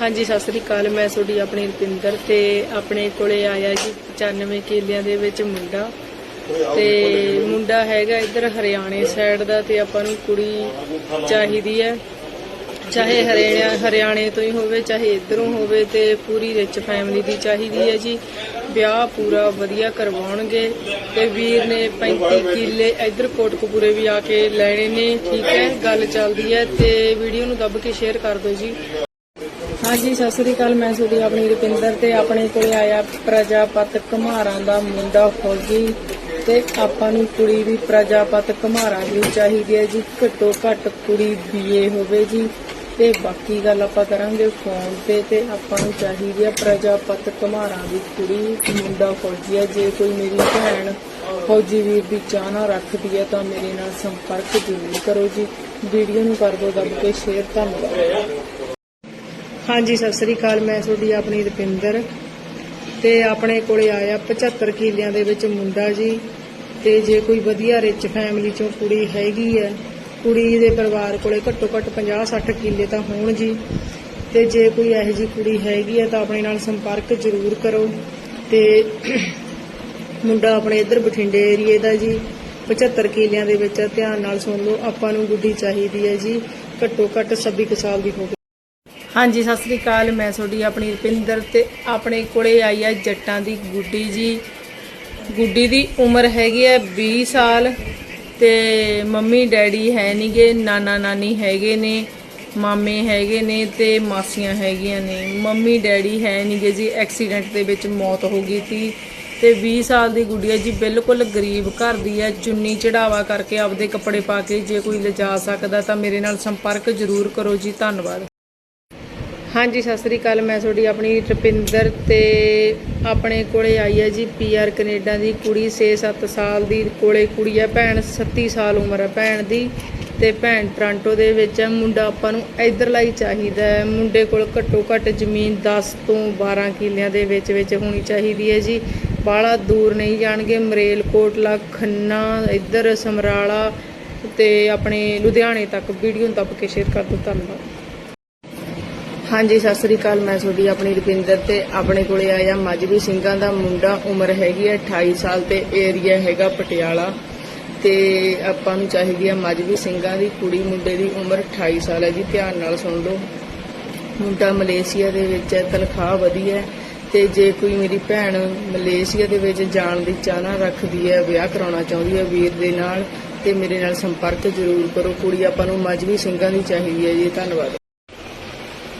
ਹਾਂਜੀ ਸਤਿ ਸ੍ਰੀ ਅਕਾਲ। ਮੈਂ ਤੁਹਾਡੀ ਆਪਣੀ ਰੁਪਿੰਦਰ ਤੇ ਆਪਣੇ ਕੋਲੇ ਆਇਆ ਜੀ 95 ਕਿੱਲਿਆਂ ਦੇ ਵਿੱਚ ਮੁੰਡਾ। ਤੇ ਮੁੰਡਾ ਹੈਗਾ ਇੱਧਰ ਹਰਿਆਣੇ ਸਾਈਡ ਦਾ ਤੇ ਆਪਾਂ ਨੂੰ ਕੁੜੀ ਚਾਹੀਦੀ ਹੈ। ਚਾਹੇ ਹਰਿਆਣਾ ਹਰਿਆਣੇ ਤੋਂ ਹੀ ਹੋਵੇ ਚਾਹੇ ਇੱਧਰੋਂ ਹੋਵੇ ਤੇ ਪੂਰੀ ਰਿਚ ਫੈਮਿਲੀ ਦੀ ਚਾਹੀਦੀ ਹੈ ਜੀ। ਵਿਆਹ ਪੂਰਾ ਵਧੀਆ ਕਰਵਾਉਣਗੇ ਤੇ ਵੀਰ ਨੇ 35 ਕਿੱਲੇ ਇੱਧਰ ਕੋਟਕਪੂਰੇ ਵੀ ਆ ਕੇ ਲੈਣੇ ਨੇ ਠੀਕ ਹੈ ਗੱਲ ਚੱਲਦੀ ਹੈ ਤੇ ਵੀਡੀਓ ਨੂੰ ਦੱਬ ਕੇ ਸ਼ੇਅਰ ਕਰ ਦਿਓ ਜੀ। ਹਾਂਜੀ, ਸਤਿ ਸ੍ਰੀ ਅਕਾਲ, ਮੈਂ ਤੁਹਾਡੀ ਆਪਣੀ ਰੁਪਿੰਦਰ ਤੇ ਆਪਣੇ ਕੋਲੇ ਆਇਆ ਪ੍ਰਜਾਪਤ ਕੁਮਾਰਾਂ ਦਾ ਮੁੰਡਾ ਫੌਜੀ ਤੇ ਆਪਾਂ ਨੂੰ ਕੁੜੀ ਵੀ ਪ੍ਰਜਾਪਤ ਕੁਮਾਰਾਂ ਦੀ ਚਾਹੀਦੀ ਹੈ ਜੀ, ਘੱਟੋ ਘੱਟ ਕੁੜੀ ਬੀਏ ਹੋਵੇ ਜੀ। ਤੇ ਬਾਕੀ ਗੱਲ ਆਪਾਂ ਕਰਾਂਗੇ ਫੋਨ ਤੇ ਤੇ ਆਪਾਂ ਨੂੰ ਚਾਹੀਦੀ ਹੈ ਪ੍ਰਜਾਪਤ ਕੁਮਾਰਾਂ ਦੀ ਕੁੜੀ, ਮੁੰਡਾ ਫੌਜੀ ਹੈ। ਜੇ ਕੋਈ ਮੇਰੀ ਭੈਣ ਫੌਜੀ ਵੀਰ ਦੀ ਚਾਹਨਾ ਰੱਖਦੀ ਹੈ ਤਾਂ ਮੇਰੇ ਨਾਲ ਸੰਪਰਕ ਜ਼ਰੂਰ ਕਰੋ ਜੀ। ਵੀਡੀਓ ਨੂੰ ਕਰ ਦਿਓ, ਦੱਬ ਕੇ ਸ਼ੇਅਰ ਧੰਨਵਾਦ। ਹਾਂਜੀ, ਸਤਿ ਸ੍ਰੀ ਅਕਾਲ, ਮੈਂ ਤੁਹਾਡੀ ਆਪਣੀ ਰਪਿੰਦਰ ਤੇ ਆਪਣੇ ਕੋਲੇ ਆਇਆ 75 ਕਿੱਲਿਆਂ ਦੇ ਵਿੱਚ ਮੁੰਡਾ ਜੀ ਤੇ ਜੇ ਕੋਈ ਵਧੀਆ ਰਿਚ ਫੈਮਿਲੀ ਚੋਂ ਕੁੜੀ ਹੈਗੀ ਹੈ, ਕੁੜੀ ਦੇ ਪਰਿਵਾਰ ਕੋਲੇ ਘੱਟੋ ਘੱਟ 50 60 ਕਿੱਲੇ ਤਾਂ ਹੋਣ ਜੀ ਤੇ ਜੇ ਕੋਈ ਇਹੋ ਜਿਹੀ ਕੁੜੀ ਹੈਗੀ ਹੈ ਤਾਂ ਆਪਣੇ ਨਾਲ ਸੰਪਰਕ ਜ਼ਰੂਰ ਕਰੋ ਤੇ ਮੁੰਡਾ ਆਪਣੇ ਇੱਧਰ ਬਠਿੰਡੇ ਏਰੀਏ ਦਾ ਜੀ 75 ਕਿਲਿਆਂ ਦੇ ਵਿੱਚ ਧਿਆਨ ਨਾਲ ਸੁਣ ਲਓ, ਆਪਾਂ ਨੂੰ ਗੁੱਡੀ ਚਾਹੀਦੀ ਹੈ ਜੀ, ਘੱਟੋ ਘੱਟ 26 ਕੁ ਸਾਲ ਦੀ ਹੋ ਹਾਂਜੀ, ਸਤਿ ਸ੍ਰੀ ਅਕਾਲ। ਮੈਂ ਤੁਹਾਡੀ ਆਪਣੀ ਰੁਪਿੰਦਰ ਤੇ ਆਪਣੇ ਕੋਲੇ ਆਈ ਹੈ ਜੱਟਾਂ ਦੀ ਗੁੱਡੀ ਜੀ। ਗੁੱਡੀ ਦੀ ਉਮਰ ਹੈਗੀ ਹੈ 20 ਸਾਲ ਤੇ ਮੰਮੀ ਡੈਡੀ ਹੈ ਨਹੀਂਗੇ ਨਾਨਾ ਨਾਨੀ ਹੈਗੇ ਨੇ, ਮਾਮੇ ਹੈਗੇ ਨੇ ਤੇ ਮਾਸੀਆਂ ਹੈਗੀਆਂ ਨੇ। ਮੰਮੀ ਡੈਡੀ ਹੈ ਨਹੀਂਗੇ ਜੀ, ਐਕਸੀਡੈਂਟ ਦੇ ਵਿੱਚ ਮੌਤ ਹੋ ਗਈ ਸੀ ਤੇ 20 ਸਾਲ ਦੀ ਗੁੱਡੀਆ ਜੀ, ਬਿਲਕੁਲ ਗਰੀਬ ਘਰ ਦੀ ਹੈ ਚੁੰਨੀ ਚੜਾਵਾ ਕਰਕੇ ਆਪਦੇ ਕੱਪੜੇ ਪਾ ਕੇ ਜੇ ਕੋਈ ਲਿਜਾ ਸਕਦਾ ਤਾਂ ਮੇਰੇ ਨਾਲ ਸੰਪਰਕ ਜ਼ਰੂਰ ਕਰੋ ਜੀ। ਧੰਨਵਾਦ। ਹਾਂਜੀ, ਸਤਿ ਸ੍ਰੀ ਅਕਾਲ। ਮੈਂ ਤੁਹਾਡੀ ਆਪਣੀ ਰੁਪਿੰਦਰ ਤੇ ਆਪਣੇ ਕੋਲੇ ਆਈ ਹੈ ਜੀ ਪੀਆਰ ਕੈਨੇਡਾ ਦੀ ਕੁੜੀ 6-7 ਸਾਲ ਦੀ ਕੋਲੇ ਕੁੜੀ ਹੈ ਭੈਣ 37 ਸਾਲ ਉਮਰ ਹੈ ਭੈਣ ਦੀ ਤੇ ਭੈਣ ਟ੍ਰਾਂਟੋ ਦੇ ਵਿੱਚ ਹੈ ਮੁੰਡਾ ਆਪਾਂ ਨੂੰ ਇਧਰਲਾ ਹੀ ਚਾਹੀਦਾ ਹੈ। ਮੁੰਡੇ ਕੋਲ ਘੱਟੋ ਘੱਟ ਜ਼ਮੀਨ 10 ਤੋਂ 12 ਕਿੱਲਿਆਂ ਦੇ ਵਿੱਚ ਵਿੱਚ ਹੋਣੀ ਚਾਹੀਦੀ ਹੈ ਜੀ। ਬਾਹਲਾ ਦੂਰ ਨਹੀਂ ਜਾਣਗੇ। ਮਰੇਲ ਕੋਟਲਾ ਖੰਨਾ, ਇੱਧਰ ਸਮਰਾਲਾ ਤੇ ਆਪਣੇ ਲੁਧਿਆਣੇ ਤੱਕ ਵੀਡੀਓ ਨੂੰ ਦੱਬ ਕੇ ਸ਼ੇਅਰ ਕਰ ਦਿਓ। ਧੰਨਵਾਦ। ਹਾਂਜੀ, ਸਤਿ ਸ੍ਰੀ ਅਕਾਲ। ਮੈਂ ਤੁਹਾਡੀ ਆਪਣੀ ਰੁਪਿੰਦਰ ਤੇ ਆਪਣੇ ਕੋਲੇ ਆਇਆ। ਮਜਬੀ ਸਿੰਘਾਂ ਦਾ ਮੁੰਡਾ ਉਮਰ ਹੈਗੀ ਹੈ 28 ਸਾਲ ਤੇ ਏਰੀਆ ਹੈਗਾ ਪਟਿਆਲਾ ਤੇ ਆਪਾਂ ਨੂੰ ਚਾਹੀਦੀ ਹੈ ਮਜਬੀ ਸਿੰਘਾਂ ਦੀ, ਕੁੜੀ ਮੁੰਡੇ ਦੀ ਉਮਰ 28 ਸਾਲ ਹੈ ਜੀ। ਧਿਆਨ ਨਾਲ ਸੁਣ ਲਓ। ਮੁੰਡਾ ਮਲੇਸ਼ੀਆ ਦੇ ਵਿੱਚ ਹੈ, ਤਨਖਾਹ ਵਧੀਆ ਹੈ ਤੇ ਜੇ ਕੋਈ ਮੇਰੀ ਭੈਣ ਮਲੇਸ਼ੀਆ ਦੇ ਵਿੱਚ ਜਾਣ ਦੀ ਚਾਹਨਾ ਰੱਖਦੀ ਹੈ, ਵਿਆਹ ਕਰਾਉਣਾ ਚਾਹੁੰਦੀ ਹੈ ਵੀਰ ਦੇ ਨਾਲ ਤੇ ਮੇਰੇ ਨਾਲ ਸੰਪਰਕ ਜ਼ਰੂਰ ਕਰੋ। ਕੁੜੀ ਆਪਾਂ ਨੂੰ ਮਜਬੀ ਸਿੰਘਾਂ ਦੀ ਚਾਹੀਦੀ ਹੈ ਜੀ। ਧੰਨਵਾਦ।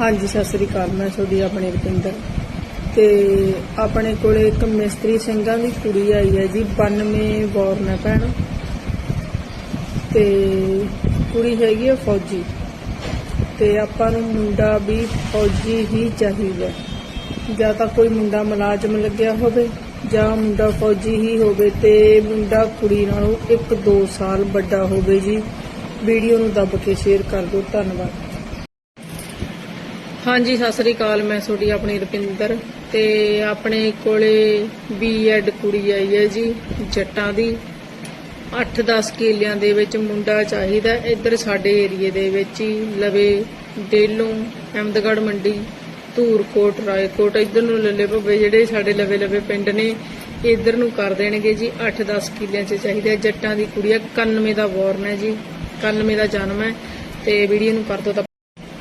ਹਾਂਜੀ, ਸਤਿ ਸ੍ਰੀ ਅਕਾਲ। ਮੈਂ ਤੁਹਾਡੀ, ਆਪਣੇ ਰੁਪਿੰਦਰ। ਤੇ ਆਪਣੇ ਕੋਲੇ ਇੱਕ ਮਿਸਤਰੀ ਸਿੰਘਾਂ ਦੀ ਕੁੜੀ ਆਈ ਹੈ ਜੀ 92 ਬੋਰਨ ਹੈ ਭੈਣ। ਤੇ ਕੁੜੀ ਹੈਗੀ ਹੈ ਫੌਜੀ। ਤੇ ਆਪਾਂ ਨੂੰ ਮੁੰਡਾ ਵੀ ਫੌਜੀ ਹੀ ਚਾਹੀਦਾ। ਜਾਂ ਤਾਂ ਕੋਈ ਮੁੰਡਾ ਮੁਲਾਜ਼ਮ ਲੱਗਿਆ ਹੋਵੇ, ਜਾਂ ਮੁੰਡਾ ਫੌਜੀ ਹੀ ਹੋਵੇ, ਤੇ ਮੁੰਡਾ ਕੁੜੀ ਨਾਲੋਂ 1-2 ਸਾਲ ਵੱਡਾ ਹੋਵੇ ਜੀ। ਵੀਡੀਓ ਨੂੰ ਦੱਬ ਕੇ ਸ਼ੇਅਰ ਕਰ ਦਿਓ। ਧੰਨਵਾਦ। ਹਾਂਜੀ, ਸਤਿ ਸ੍ਰੀ ਅਕਾਲ, ਮੈਂ ਤੁਹਾਡੀ ਆਪਣੀ ਰੁਪਿੰਦਰ ਤੇ ਆਪਣੇ ਕੋਲੇ ਬੀਐਡ ਕੁੜੀ ਆਈ ਹੈ ਜੀ, ਜੱਟਾਂ ਦੀ। 8-10 ਕਿਲਿਆਂ ਦੇ ਵਿੱਚ ਮੁੰਡਾ ਚਾਹੀਦਾ ਇੱਧਰ ਸਾਡੇ ਏਰੀਏ ਦੇ ਵਿੱਚ ਹੀ, ਲਵੇ ਡੇਲੋਂ, ਅਹਿਮਦਗੜ੍ਹ ਮੰਡੀ, ਧੂਰਕੋਟ, ਰਾਏਕੋਟ, ਇੱਧਰ ਨੂੰ ਲੱਲੇ ਭੱਬੇ ਜਿਹੜੇ ਸਾਡੇ ਲਵੇ ਲਵੇ ਪਿੰਡ ਨੇ, ਇੱਧਰ ਨੂੰ ਕਰ ਦੇਣਗੇ ਜੀ 8-10 ਕਿਲਿਆਂ 'ਚ ਚਾਹੀਦਾ ਜੱਟਾਂ ਦੀ ਕੁੜੀ ਹੈ 91 ਦਾ ਬੋਰਨ ਹੈ ਜੀ 91 ਦਾ ਜਨਮ ਹੈ, ਤੇ ਵੀਡੀਓ ਨੂੰ ਕਰ ਦਿਓ ਤਾਂ